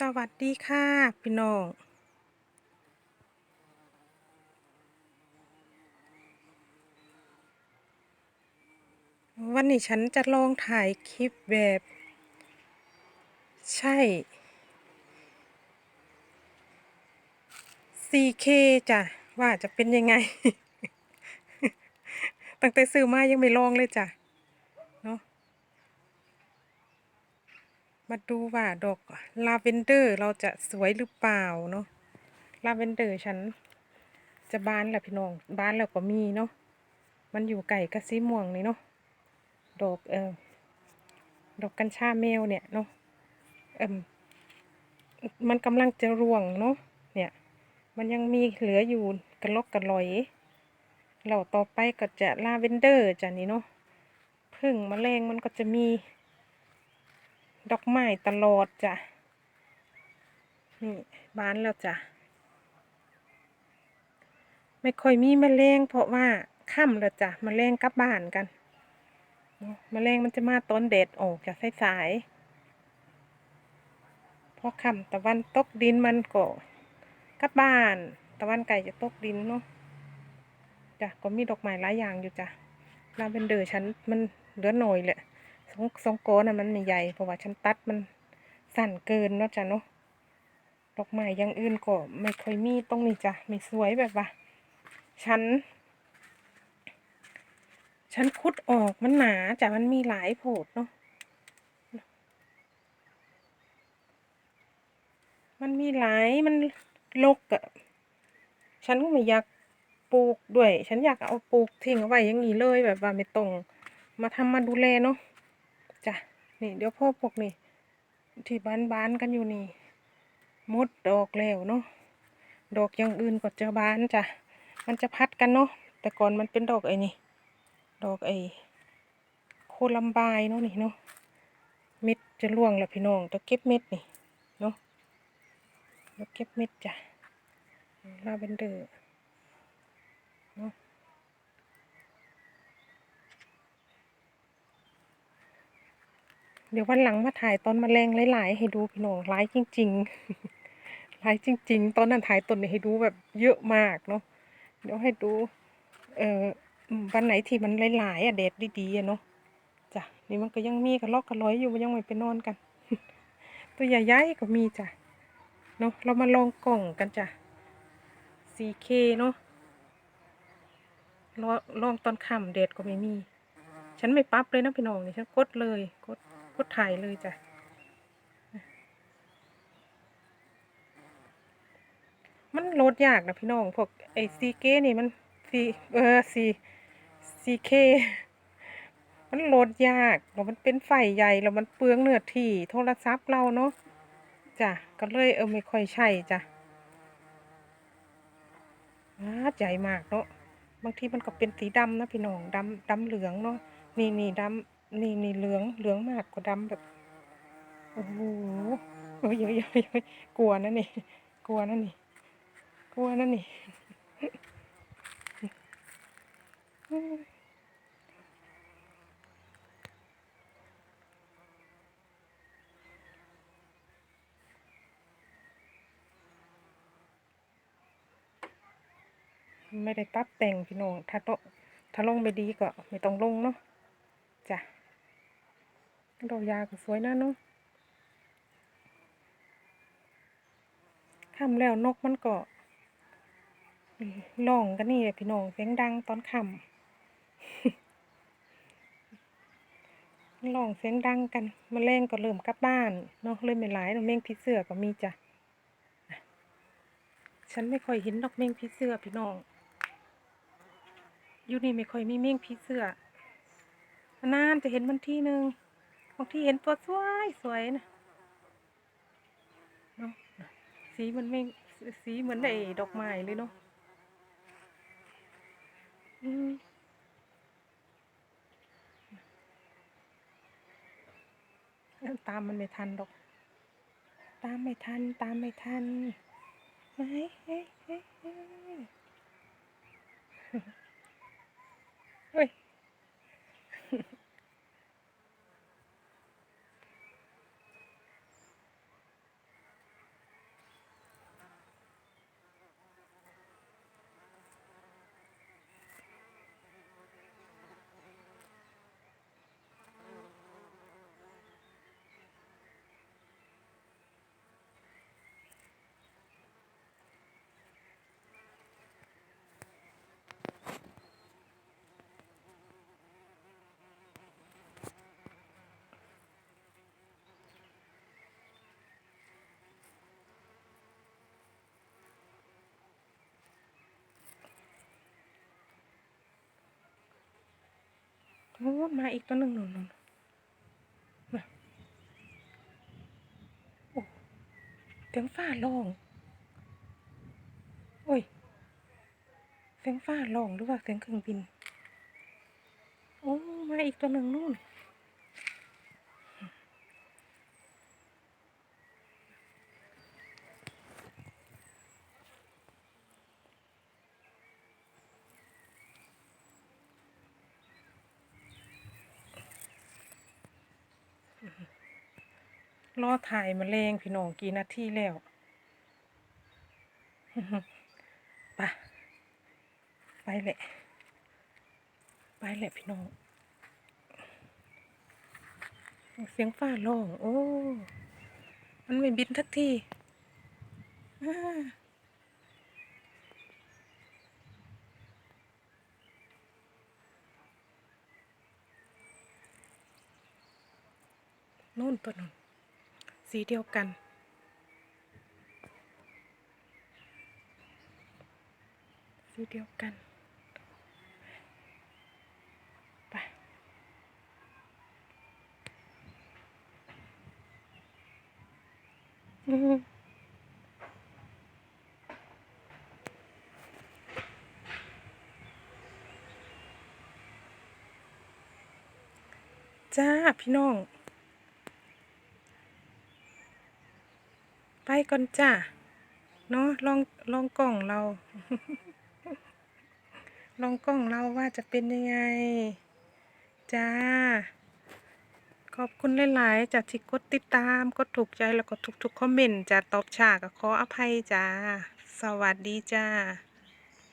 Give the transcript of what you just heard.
สวัสดีค่ะพี่น้อง วันนี้ฉันจะลองถ่ายคลิปแบบ ใช่ 4K จ้ะ ว่าจะเป็นยังไง ตั้งแต่ซื้อมายังไม่ลองเลยจ้ะ เนาะ มาดูว่าดอกลาเวนเดอร์เราจะสวยหรือเปล่าเนาะลาเวนเดอร์ฉัน จะบานแหละพี่น้องบานแล้วก็มีเนาะมันอยู่ไก่กระสีม่วงนี่เนาะดอกเออดอกกัญชาแมวเนี่ยเนาะเอิมมันกำลังจะร่วงเนาะเนี่ย มันยังมีเหลืออยู่กระลอกกระลอยเราต่อไปก็จะลาเวนเดอร์จ้ะนี่เนาะพึ่งมแมลงมันก็จะมี ดอกไม้ตลอดจ้ะ นี่บานแล้วจ้ะ ไม่ค่อยมีแมลงเพราะว่าค่ำแล้วจ้ะแมลงกลับบ้านกันเนาะแมลงมันจะมาตอนแดดออกจากสายๆพอค่ำตะวันตกดินมันก็กลับบ้าน ตะวันไก่จะตกดินเนาะจ้ะก็มีดอกไม้หลายอย่างอยู่จ้ะลาเวนเดอร์ฉันมันเหลือหน่อยแหละ สองสองโกน่ะมันไม่ใหญ่เพราะว่าฉันตัดมันสั้นเกินเนาะจ้ะเนาะดอกไม้อย่างอื่นก็ไม่ค่อยมีตรงนี้จ้ะไม่สวยแบบว่าฉัน ฉันคุดออกมันหนาจ้ะมันมีหลายโผดเนาะมันมีหลายมันลกอะฉันก็ไม่อยากปลูกด้วย ฉันอยากเอาปลูกทิ้งเอาไว้อย่างนี้เลยแบบว่าไม่ต้องมาทำมาดูแลเนาะ จ้ะนี่เดี๋ยวพ่อพวกนี่ที่บ้านบ้านกันอยู่นี่มดดอกแล้วเนาะดอกอย่างอื่นก็จะบานจ้ะมันจะพัดกันเนาะแต่ก่อนมันเป็นดอกไอ้นี่ดอกไอ้โคลัมบายเนาะนี่เนาะเม็ดจะร่วงแล้วพี่น้องต้องเก็บเม็ดนี่เนาะเดี๋ยวเก็บเม็ดจ้ะลาเวนเดอร์เนาะ เดี๋ยววันหลังมาถ่ายตอนมแมลงหลายๆ ให้ดูพี่น้องร้ายจริงๆร้ายจริง ๆ ตอนนั้นถ่ายตนนี้ให้ดูแบบเยอะมากเนาะเดี๋ยวให้ดู เอ่อวันไหนที่มันหลายๆอะแดดดีๆอะเนาะจ้ะนี่มันก็ยังมีกระลอกกระร้อยอยู่มันยังไม่ไปนอนกัน ตัวใหญ่ๆก็มีจ้ะเนาะเรามาลองกล่องกันจ้ะ 4K เนาะลองลองตอนค่ำแดดก็ไม่มี ฉันไม่ปรับเลยนะพี่น้องนี่ฉันกดเลยกด กดถ่ายเลยจ้ะมันโหลดยากนะพี่น้อง พวกไอซีเกนี่มันซีเออซีซีเคมันโหลดยากแล้วมันเป็นไฟใหญ่แล้วมันเปลืองเนื้อที่โทรศัพท์เราเนาะจ้ะก็เลยเออไม่ค่อยใช่จ้ะว้าใหญ่มากเนาะบางทีมันก็เป็นสีดำนะพี่น้องดำดำเหลืองเนาะนี่นี่ดำ นี่นี่เหลืองเหลืองมากกว่าดำแบบโอ้โหโอ้ยโอ้ยโอ้ยโอ้ยกลัวนะนี่ กลัวนะนี่ กลัวนะนี่ไม่ได้ปรับแต่งพี่น้องถ้าโตถ้าลงไม่ดีก็ไม่ต้องลงเนาะ ดอกยาก็สวยนะเนาะค่ำแล้วนกมันก็ร้องกันนี่แหละพี่น้องเสียงดังตอนค่ำร้องเสียงดังกันแมลงก็เริ่มกลับบ้านเนาะเลยไม่หลายดอกเม่งผีเสือก็มีจ้ะฉันไม่ค่อยเห็นดอกเม่งผีเสือพี่น้องอยู่นี่ไม่ค่อยมีเม่งผีเสือนานจะเห็นมันทีหนึ่ง บางทีเห็นตัวสวยสวยนะเนาะสีมันไม่สีเหมือนไอ้ดอกไม้เลยเนาะอืมตามมันไม่ทันดอก ตามไม่ทัน ตามไม่ทันเฮ้ยเฮ้ยเฮ้ยเฮ้ย มาอีกตัวหนึ่งหนุนหนุนโอ้เสียงฟ้าลอง โอ้ย เสียงฟ้าลองหรือว่าเสียงเครื่องบิน โอ้ มาอีกตัวหนึ่งนู่น รอถ่ายมาแรงพี่น้องกี่นาทีแล้วไปไปแหละ ไปแหละพี่น้อง เสียงฟ้าร้อง โอ้ มันไม่บินทักที่นู่นตัวนู่น สีเดียวกัน สีเดียวกันไปอืมจ้า พี่น้อง ไปก่อนจ้าเนาะลองลองกล่องเรา ลองกล้องเราว่าจะเป็นยังไง จ้า ขอบคุณหลาย ๆจากที่กดติดตามกดถูกใจแล้วก็ทุกๆคอมเมนต์จะตอบฉากก็ขออภัยจ้า สวัสดีจ้า